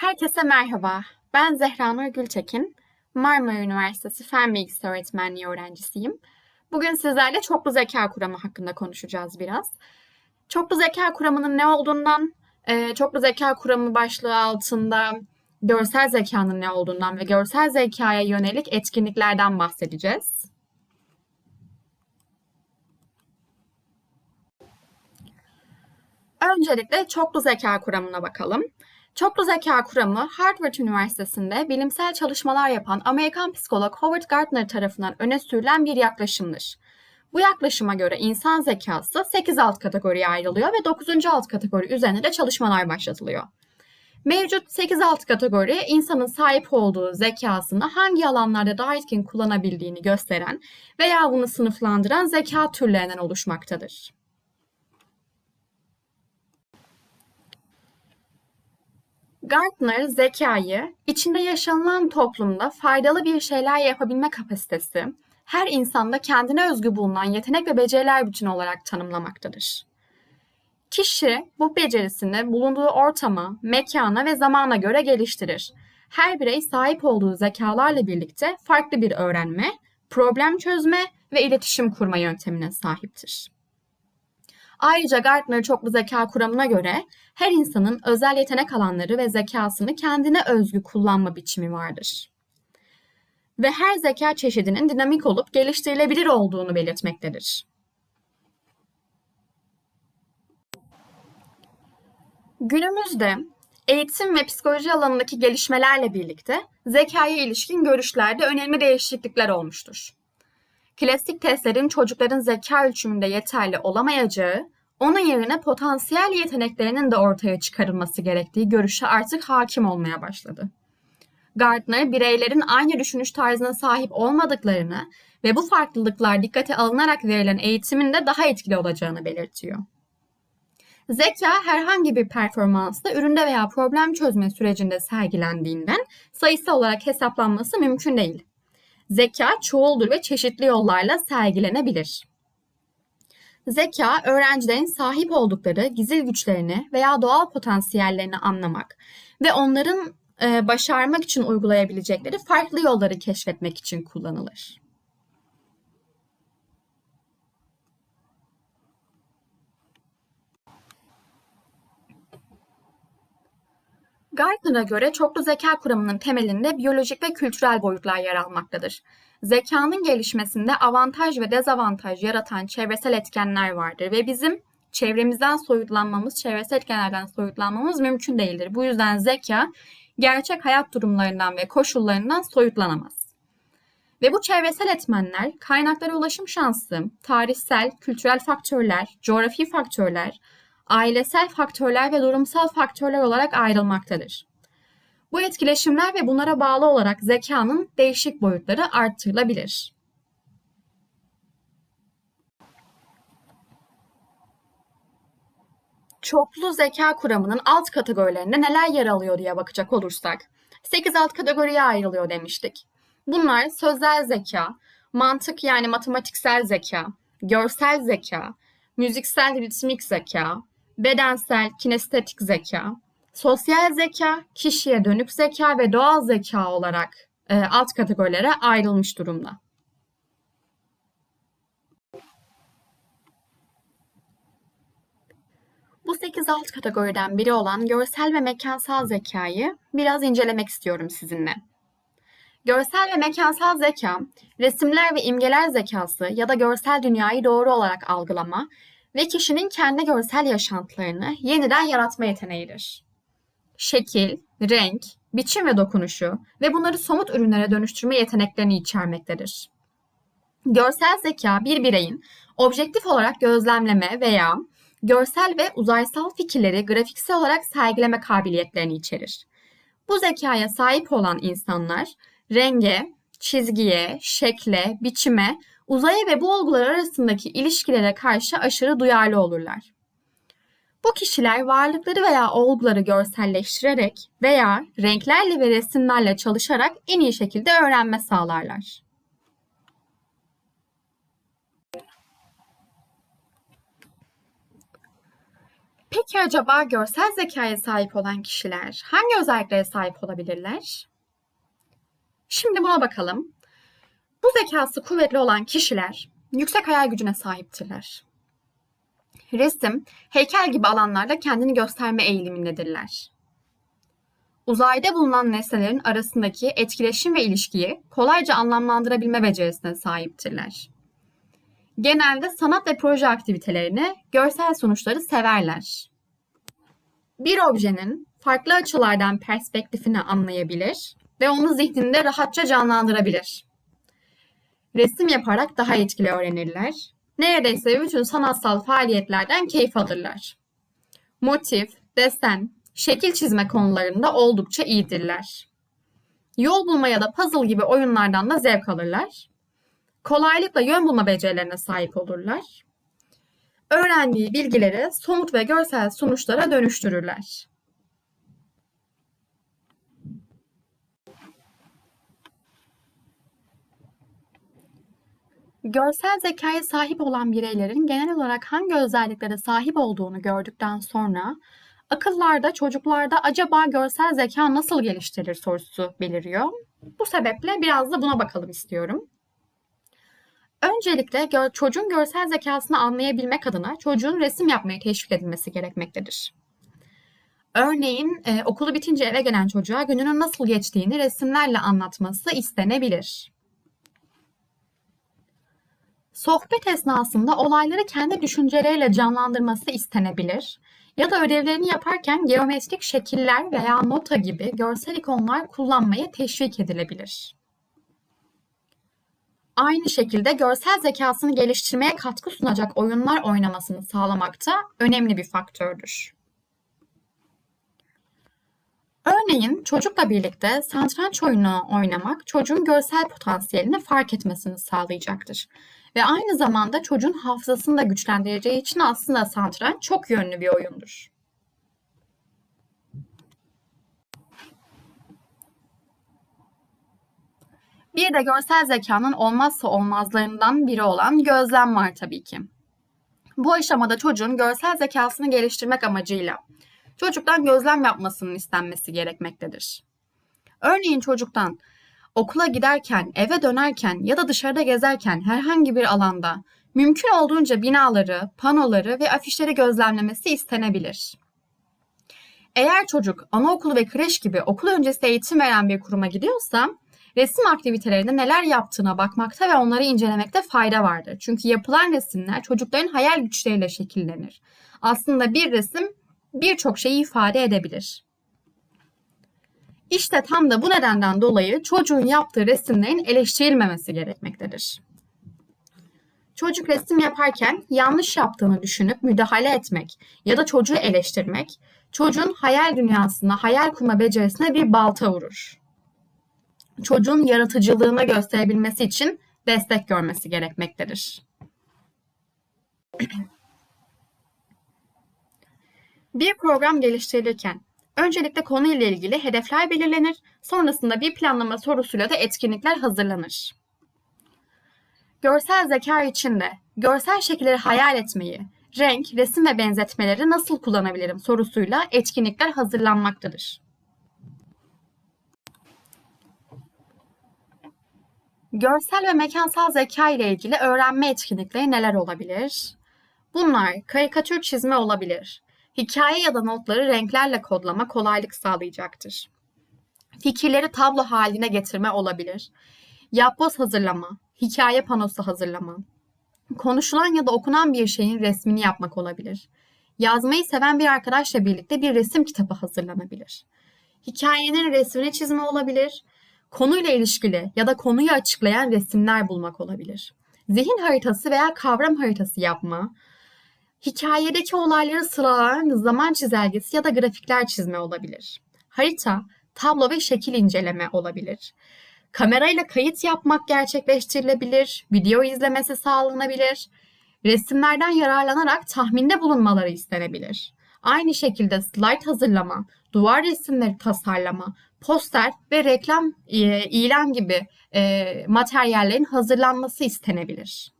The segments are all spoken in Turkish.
Herkese merhaba. Ben Zehra Nur Gültekin. Marmara Üniversitesi Fen Bilgisi Öğretmenliği öğrencisiyim. Bugün sizlerle çoklu zeka kuramı hakkında konuşacağız biraz. Çoklu zeka kuramının ne olduğundan, e, çoklu zeka kuramı başlığı altında görsel zekanın ne olduğundan ve görsel zekaya yönelik etkinliklerden bahsedeceğiz. Öncelikle çoklu zeka kuramına bakalım. Çoklu zeka kuramı Harvard Üniversitesi'nde bilimsel çalışmalar yapan Amerikan psikolog Howard Gardner tarafından öne sürülen bir yaklaşımdır. Bu yaklaşıma göre insan zekası 8 alt kategoriye ayrılıyor ve 9. alt kategori üzerinde de çalışmalar başlatılıyor. Mevcut 8 alt kategori insanın sahip olduğu zekasını hangi alanlarda daha etkin kullanabildiğini gösteren veya bunu sınıflandıran zeka türlerinden oluşmaktadır. Gartner zekayı içinde yaşanılan toplumda faydalı bir şeyler yapabilme kapasitesi, her insanda kendine özgü bulunan yetenek ve beceriler bütünü olarak tanımlamaktadır. Kişi bu becerisini bulunduğu ortama, mekana ve zamana göre geliştirir. Her birey sahip olduğu zekalarla birlikte farklı bir öğrenme, problem çözme ve iletişim kurma yöntemine sahiptir. Ayrıca Gartner çoklu zeka kuramına göre her insanın özel yetenek alanları ve zekasını kendine özgü kullanma biçimi vardır. Ve her zeka çeşidinin dinamik olup geliştirilebilir olduğunu belirtmektedir. Günümüzde eğitim ve psikoloji alanındaki gelişmelerle birlikte zekaya ilişkin görüşlerde önemli değişiklikler olmuştur. Klasik testlerin çocukların zeka ölçümünde yeterli olamayacağı, onun yerine potansiyel yeteneklerinin de ortaya çıkarılması gerektiği görüşe artık hakim olmaya başladı. Gardner, bireylerin aynı düşünüş tarzına sahip olmadıklarını ve bu farklılıklar dikkate alınarak verilen eğitimin de daha etkili olacağını belirtiyor. Zeka herhangi bir performansta üründe veya problem çözme sürecinde sergilendiğinden sayısal olarak hesaplanması mümkün değil. Zeka çoğuldur ve çeşitli yollarla sergilenebilir. Zeka, öğrencilerin sahip oldukları gizil güçlerini veya doğal potansiyellerini anlamak ve onların e, başarmak için uygulayabilecekleri farklı yolları keşfetmek için kullanılır. Gardner'a göre çoklu zeka kuramının temelinde biyolojik ve kültürel boyutlar yer almaktadır. Zekanın gelişmesinde avantaj ve dezavantaj yaratan çevresel etkenler vardır ve bizim çevremizden soyutlanmamız, çevresel etkenlerden soyutlanmamız mümkün değildir. Bu yüzden zeka gerçek hayat durumlarından ve koşullarından soyutlanamaz. Ve bu çevresel etmenler kaynaklara ulaşım şansı, tarihsel, kültürel faktörler, coğrafi faktörler, ailesel faktörler ve durumsal faktörler olarak ayrılmaktadır. Bu etkileşimler ve bunlara bağlı olarak zekanın değişik boyutları artırılabilir. Çoklu zeka kuramının alt kategorilerinde neler yer alıyor diye bakacak olursak, 8 alt kategoriye ayrılıyor demiştik. Bunlar sözel zeka, mantık yani matematiksel zeka, görsel zeka, müziksel ritmik zeka, bedensel kinestetik zeka, sosyal zeka, kişiye dönük zeka ve doğal zeka olarak e, alt kategorilere ayrılmış durumda. Bu 8 alt kategoriden biri olan görsel ve mekansal zekayı biraz incelemek istiyorum sizinle. Görsel ve mekansal zeka, resimler ve imgeler zekası ya da görsel dünyayı doğru olarak algılama ve kişinin kendi görsel yaşantılarını yeniden yaratma yeteneğidir. Şekil, renk, biçim ve dokunuşu ve bunları somut ürünlere dönüştürme yeteneklerini içermektedir. Görsel zeka bir bireyin objektif olarak gözlemleme veya görsel ve uzaysal fikirleri grafiksel olarak sergileme kabiliyetlerini içerir. Bu zekaya sahip olan insanlar renge, çizgiye, şekle, biçime uzaya ve bu olgular arasındaki ilişkilere karşı aşırı duyarlı olurlar. Bu kişiler varlıkları veya olguları görselleştirerek veya renklerle ve resimlerle çalışarak en iyi şekilde öğrenme sağlarlar. Peki acaba görsel zekaya sahip olan kişiler hangi özelliklere sahip olabilirler? Şimdi buna bakalım. Bu zekası kuvvetli olan kişiler yüksek hayal gücüne sahiptirler. Resim, heykel gibi alanlarda kendini gösterme eğilimindedirler. Uzayda bulunan nesnelerin arasındaki etkileşim ve ilişkiyi kolayca anlamlandırabilme becerisine sahiptirler. Genelde sanat ve proje aktivitelerini, görsel sonuçları severler. Bir objenin farklı açılardan perspektifini anlayabilir ve onu zihninde rahatça canlandırabilir. Resim yaparak daha etkili öğrenirler. Neredeyse bütün sanatsal faaliyetlerden keyif alırlar. Motif, desen, şekil çizme konularında oldukça iyidirler. Yol bulma ya da puzzle gibi oyunlardan da zevk alırlar. Kolaylıkla yön bulma becerilerine sahip olurlar. Öğrendiği bilgileri somut ve görsel sonuçlara dönüştürürler. Görsel zekaya sahip olan bireylerin genel olarak hangi özelliklere sahip olduğunu gördükten sonra akıllarda çocuklarda acaba görsel zeka nasıl geliştirilir sorusu beliriyor. Bu sebeple biraz da buna bakalım istiyorum. Öncelikle çocuğun görsel zekasını anlayabilmek adına çocuğun resim yapmaya teşvik edilmesi gerekmektedir. Örneğin e, okulu bitince eve gelen çocuğa gününün nasıl geçtiğini resimlerle anlatması istenebilir. Sohbet esnasında olayları kendi düşünceleriyle canlandırması istenebilir ya da ödevlerini yaparken geometrik şekiller veya nota gibi görsel ikonlar kullanmaya teşvik edilebilir. Aynı şekilde görsel zekasını geliştirmeye katkı sunacak oyunlar oynamasını sağlamakta önemli bir faktördür. Örneğin çocukla birlikte satranç oyunu oynamak çocuğun görsel potansiyelini fark etmesini sağlayacaktır. Ve aynı zamanda çocuğun hafızasını da güçlendireceği için aslında satranç çok yönlü bir oyundur. Bir de görsel zekanın olmazsa olmazlarından biri olan gözlem var tabii ki. Bu aşamada çocuğun görsel zekasını geliştirmek amacıyla çocuktan gözlem yapmasının istenmesi gerekmektedir. Örneğin çocuktan okula giderken, eve dönerken ya da dışarıda gezerken herhangi bir alanda mümkün olduğunca binaları, panoları ve afişleri gözlemlemesi istenebilir. Eğer çocuk anaokulu ve kreş gibi okul öncesi eğitim veren bir kuruma gidiyorsa resim aktivitelerinde neler yaptığına bakmakta ve onları incelemekte fayda vardır. Çünkü yapılan resimler çocukların hayal güçleriyle şekillenir. Aslında bir resim birçok şeyi ifade edebilir. İşte tam da bu nedenden dolayı çocuğun yaptığı resimlerin eleştirilmemesi gerekmektedir. Çocuk resim yaparken yanlış yaptığını düşünüp müdahale etmek ya da çocuğu eleştirmek, çocuğun hayal dünyasına, hayal kurma becerisine bir balta vurur. Çocuğun yaratıcılığını gösterebilmesi için destek görmesi gerekmektedir. Bir program geliştirilirken öncelikle konu ile ilgili hedefler belirlenir, sonrasında bir planlama sorusuyla da etkinlikler hazırlanır. Görsel zeka için de görsel şekilleri hayal etmeyi, renk, resim ve benzetmeleri nasıl kullanabilirim sorusuyla etkinlikler hazırlanmaktadır. Görsel ve mekansal zeka ile ilgili öğrenme etkinlikleri neler olabilir? Bunlar karikatür çizme olabilir, Hikaye ya da notları renklerle kodlama kolaylık sağlayacaktır. Fikirleri tablo haline getirme olabilir. Yapboz hazırlama, hikaye panosu hazırlama, konuşulan ya da okunan bir şeyin resmini yapmak olabilir. Yazmayı seven bir arkadaşla birlikte bir resim kitabı hazırlanabilir. Hikayenin resmini çizme olabilir. Konuyla ilişkili ya da konuyu açıklayan resimler bulmak olabilir. Zihin haritası veya kavram haritası yapma, Hikayedeki olayları sıralayan zaman çizelgesi ya da grafikler çizme olabilir. Harita, tablo ve şekil inceleme olabilir. Kamerayla kayıt yapmak gerçekleştirilebilir, video izlemesi sağlanabilir. Resimlerden yararlanarak tahminde bulunmaları istenebilir. Aynı şekilde slide hazırlama, duvar resimleri tasarlama, poster ve reklam e, ilan gibi e, materyallerin hazırlanması istenebilir.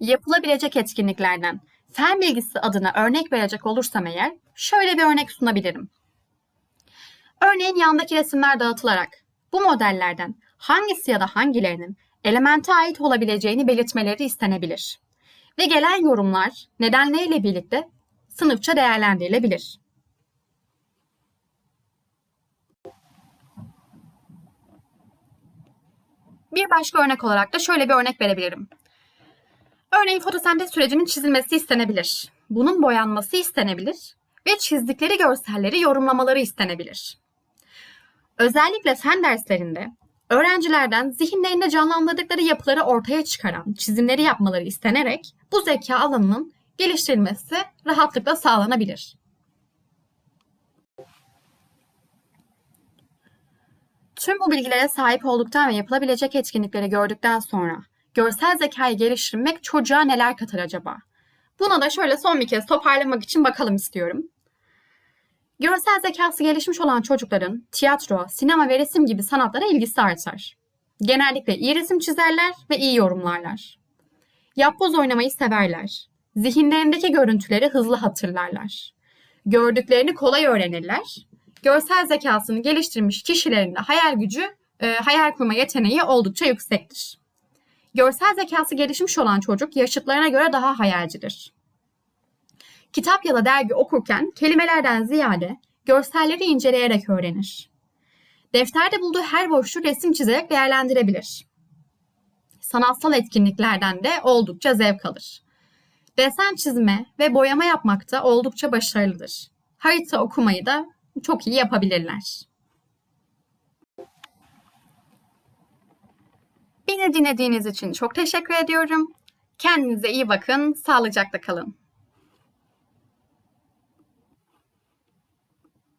Yapılabilecek etkinliklerden fen bilgisi adına örnek verecek olursam eğer şöyle bir örnek sunabilirim. Örneğin yandaki resimler dağıtılarak bu modellerden hangisi ya da hangilerinin elemente ait olabileceğini belirtmeleri istenebilir. Ve gelen yorumlar nedenleriyle birlikte sınıfça değerlendirilebilir. Bir başka örnek olarak da şöyle bir örnek verebilirim. Örneğin fotosentez sürecinin çizilmesi istenebilir. Bunun boyanması istenebilir ve çizdikleri görselleri yorumlamaları istenebilir. Özellikle fen derslerinde öğrencilerden zihinlerinde canlandırdıkları yapıları ortaya çıkaran çizimleri yapmaları istenerek bu zeka alanının geliştirilmesi rahatlıkla sağlanabilir. Tüm bu bilgilere sahip olduktan ve yapılabilecek etkinlikleri gördükten sonra görsel zekayı geliştirmek çocuğa neler katar acaba? Buna da şöyle son bir kez toparlamak için bakalım istiyorum. Görsel zekası gelişmiş olan çocukların tiyatro, sinema ve resim gibi sanatlara ilgisi artar. Genellikle iyi resim çizerler ve iyi yorumlarlar. Yapboz oynamayı severler. Zihinlerindeki görüntüleri hızlı hatırlarlar. Gördüklerini kolay öğrenirler. Görsel zekasını geliştirmiş kişilerin de hayal gücü, e, hayal kurma yeteneği oldukça yüksektir. Görsel zekası gelişmiş olan çocuk yaşıtlarına göre daha hayalcidir. Kitap ya da dergi okurken kelimelerden ziyade görselleri inceleyerek öğrenir. Defterde bulduğu her boşluğu resim çizerek değerlendirebilir. Sanatsal etkinliklerden de oldukça zevk alır. Desen çizme ve boyama yapmakta oldukça başarılıdır. Harita okumayı da çok iyi yapabilirler. Beni dinlediğiniz için çok teşekkür ediyorum. Kendinize iyi bakın, sağlıcakla kalın.